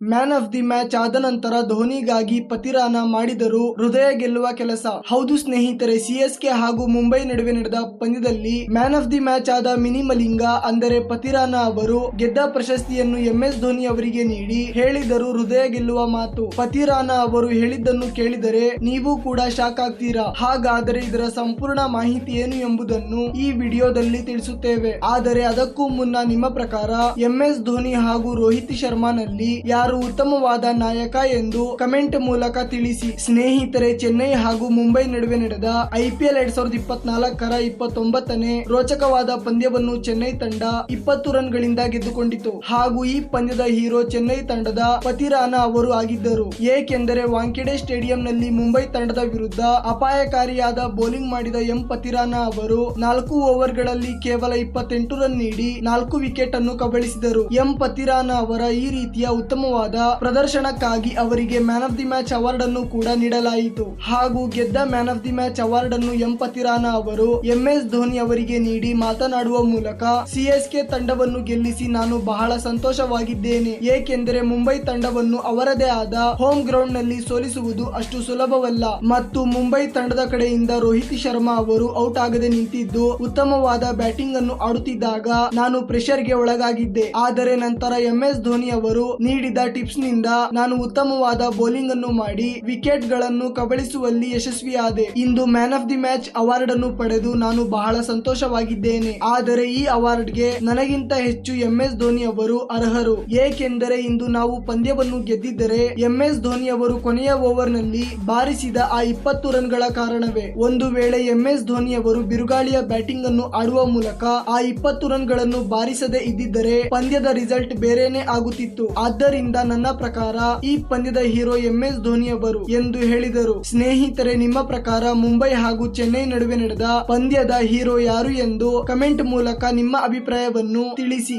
Man of the match ಆದ ನಂತರ ಧೋನಿಗಾಗಿ ಪತಿರಾನ ಮಾಡಿದರು ಹೃದಯ ಗೆಲ್ಲುವ ಕೆಲಸ. ಹೌದು ಸ್ನೇಹಿತರೆ ಸಿಎಸ್ಕೆ ಹಾಗೂ ಮುಂಬೈ ನಡುವೆ ನಡೆದ ಪಂದ್ಯದಲ್ಲಿ ಮ್ಯಾನ್ ಆಫ್ ದಿ ಮ್ಯಾಚ್ ಆದ ಮಿನಿಮಲಿಂಗ ಅಂದರೆ ಪತಿರಾನ ಅವರು ಗೆದ್ದ ಪ್ರಶಸ್ತಿಯನ್ನು ಎಂ ಎಸ್ ಧೋನಿ ಅವರಿಗೆ ನೀಡಿ ಹೇಳಿದರು ಹೃದಯ ಗೆಲ್ಲುವ ಮಾತು. ಪತಿರಾನ ಅವರು ಹೇಳಿದ್ದನ್ನು ಕೇಳಿದರೆ ನೀವು ಕೂಡ ಶಾಕ್ ಆಗ್ತೀರಾ? ಹಾಗಾದರೆ ಇದರ ಸಂಪೂರ್ಣ ಮಾಹಿತಿ ಏನು ಎಂಬುದನ್ನು ಈ ವಿಡಿಯೋದಲ್ಲಿ ತಿಳಿಸುತ್ತೇವೆ. ಆದರೆ ಅದಕ್ಕೂ ಮುನ್ನ ನಿಮ್ಮ ಪ್ರಕಾರ ಎಂ ಎಸ್ ಧೋನಿ ಹಾಗೂ ರೋಹಿತ್ ಶರ್ಮಾನಲ್ಲಿ ಯಾರು ಉತ್ತಮವಾದ ನಾಯಕ ಎಂದು ಕಮೆಂಟ್ ಮೂಲಕ ತಿಳಿಸಿ. ಸ್ನೇಹಿತರೆ, ಚೆನ್ನೈ ಹಾಗೂ ಮುಂಬೈ ನಡುವೆ ನಡೆದ ಐಪಿಎಲ್ ಎರಡ್ ಸಾವಿರದ ಇಪ್ಪತ್ನಾಲ್ಕರ ಇಪ್ಪತ್ತೊಂಬತ್ತನೇ ರೋಚಕವಾದ ಪಂದ್ಯವನ್ನು ಚೆನ್ನೈ ತಂಡ ಇಪ್ಪತ್ತು ರನ್ಗಳಿಂದ ಗೆದ್ದುಕೊಂಡಿತು. ಹಾಗೂ ಈ ಪಂದ್ಯದ ಹೀರೋ ಚೆನ್ನೈ ತಂಡದ ಪತಿರಾನ ಅವರು ಆಗಿದ್ದರು. ಏಕೆಂದರೆ ವಾಂಖೆಡೆ ಸ್ಟೇಡಿಯಂನಲ್ಲಿ ಮುಂಬೈ ತಂಡದ ವಿರುದ್ಧ ಅಪಾಯಕಾರಿಯಾದ ಬೌಲಿಂಗ್ ಮಾಡಿದ ಎಂ ಪತಿರಾನ ಅವರು ನಾಲ್ಕು ಓವರ್ಗಳಲ್ಲಿ ಕೇವಲ ಇಪ್ಪತ್ತೆಂಟು ರನ್ ನೀಡಿ ನಾಲ್ಕು ವಿಕೆಟ್ ಅನ್ನು ಕಬಳಿಸಿದರು. ಎಂ ಪತಿರಾನ ಅವರ ಈ ರೀತಿಯ ಉತ್ತಮವಾದ ಪ್ರದರ್ಶನಕ್ಕಾಗಿ ಅವರಿಗೆ man of the match award ಅನ್ನು ಕೂಡ ನೀಡಲಾಯಿತು. ಹಾಗೂ ಗೆದ್ದ man of the match award ಅನ್ನು ಎಂ ಪತಿರಾನ ಅವರು ಎಂ ಎಸ್ ಧೋನಿ ಅವರಿಗೆ ನೀಡಿ ಮಾತನಾಡುವ ಮೂಲಕ ಸಿಎಸ್ಕೆ ತಂಡವನ್ನು ಗೆಲ್ಲಿಸಿ ನಾನು ಬಹಳ ಸಂತೋಷವಾಗಿದ್ದೇನೆ. ಏಕೆಂದರೆ ಮುಂಬೈ ತಂಡವನ್ನು ಅವರದೇ ಆದ ಹೋಮ್ ಗ್ರೌಂಡ್ನಲ್ಲಿ ಸೋಲಿಸುವುದು ಅಷ್ಟು ಸುಲಭವಲ್ಲ. ಮತ್ತು ಮುಂಬೈ ತಂಡದ ಕಡೆಯಿಂದ ರೋಹಿತ್ ಶರ್ಮಾ ಅವರು ಔಟ್ ಆಗದೆ ನಿಂತಿದ್ದು ಉತ್ತಮವಾದ ಬ್ಯಾಟಿಂಗ್ ಅನ್ನು ಆಡುತ್ತಿದ್ದಾಗ ನಾನು ಪ್ರೆಷರ್ಗೆ ಒಳಗಾಗಿದ್ದೆ. ಆದರೆ ನಂತರ ಎಂ ಎಸ್ ಧೋನಿ ಅವರು ನೀಡಿದ ಟಿಪ್ಸ್ನಿಂದ ನಾನು ಉತ್ತಮವಾದ ಬೌಲಿಂಗ್ ಅನ್ನು ಮಾಡಿ ವಿಕೆಟ್ಗಳನ್ನು ಕಬಳಿಸುವಲ್ಲಿ ಯಶಸ್ವಿಯಾದೆ. ಇಂದು man of the match award ಅನ್ನು ಪಡೆದು ನಾನು ಬಹಳ ಸಂತೋಷವಾಗಿದ್ದೇನೆ. ಆದರೆ ಈ ಅವಾರ್ಡ್ಗೆ ನನಗಿಂತ ಹೆಚ್ಚು ಎಂ ಎಸ್ ಧೋನಿ ಅವರು ಅರ್ಹರು. ಏಕೆಂದರೆ ಇಂದು ನಾವು ಪಂದ್ಯವನ್ನು ಗೆದ್ದಿದ್ದರೆ ಎಂ ಎಸ್ ಧೋನಿ ಅವರು ಕೊನೆಯ ಓವರ್ನಲ್ಲಿ ಬಾರಿಸಿದ ಆ ಇಪ್ಪತ್ತು ರನ್ಗಳ ಕಾರಣವೇ. ಒಂದು ವೇಳೆ ಎಂ ಎಸ್ ಧೋನಿ ಅವರು ಬಿರುಗಾಳಿಯ ಬ್ಯಾಟಿಂಗ್ ಅನ್ನು ಆಡುವ ಮೂಲಕ ಆ ಇಪ್ಪತ್ತು ರನ್ಗಳನ್ನು ಬಾರಿಸದೇ ಇದ್ದಿದ್ದರೆ ಪಂದ್ಯದ ರಿಸಲ್ಟ್ ಬೇರೆನೆ ಆಗುತ್ತಿತ್ತು. ಆದ್ದರಿಂದ ನನ್ನ ಪ್ರಕಾರ ಈ ಪಂದ್ಯದ ಹೀರೋ ಎಂ ಎಸ್ ಧೋನಿ ಅವರು ಎಂದು ಹೇಳಿದರು. ಸ್ನೇಹಿತರೆ, ನಿಮ್ಮ ಪ್ರಕಾರ ಮುಂಬೈ ಹಾಗೂ ಚೆನ್ನೈ ನಡುವೆ ನಡೆದ ಪಂದ್ಯದ ಹೀರೋ ಯಾರು ಎಂದು ಕಮೆಂಟ್ ಮೂಲಕ ನಿಮ್ಮ ಅಭಿಪ್ರಾಯವನ್ನು ತಿಳಿಸಿ.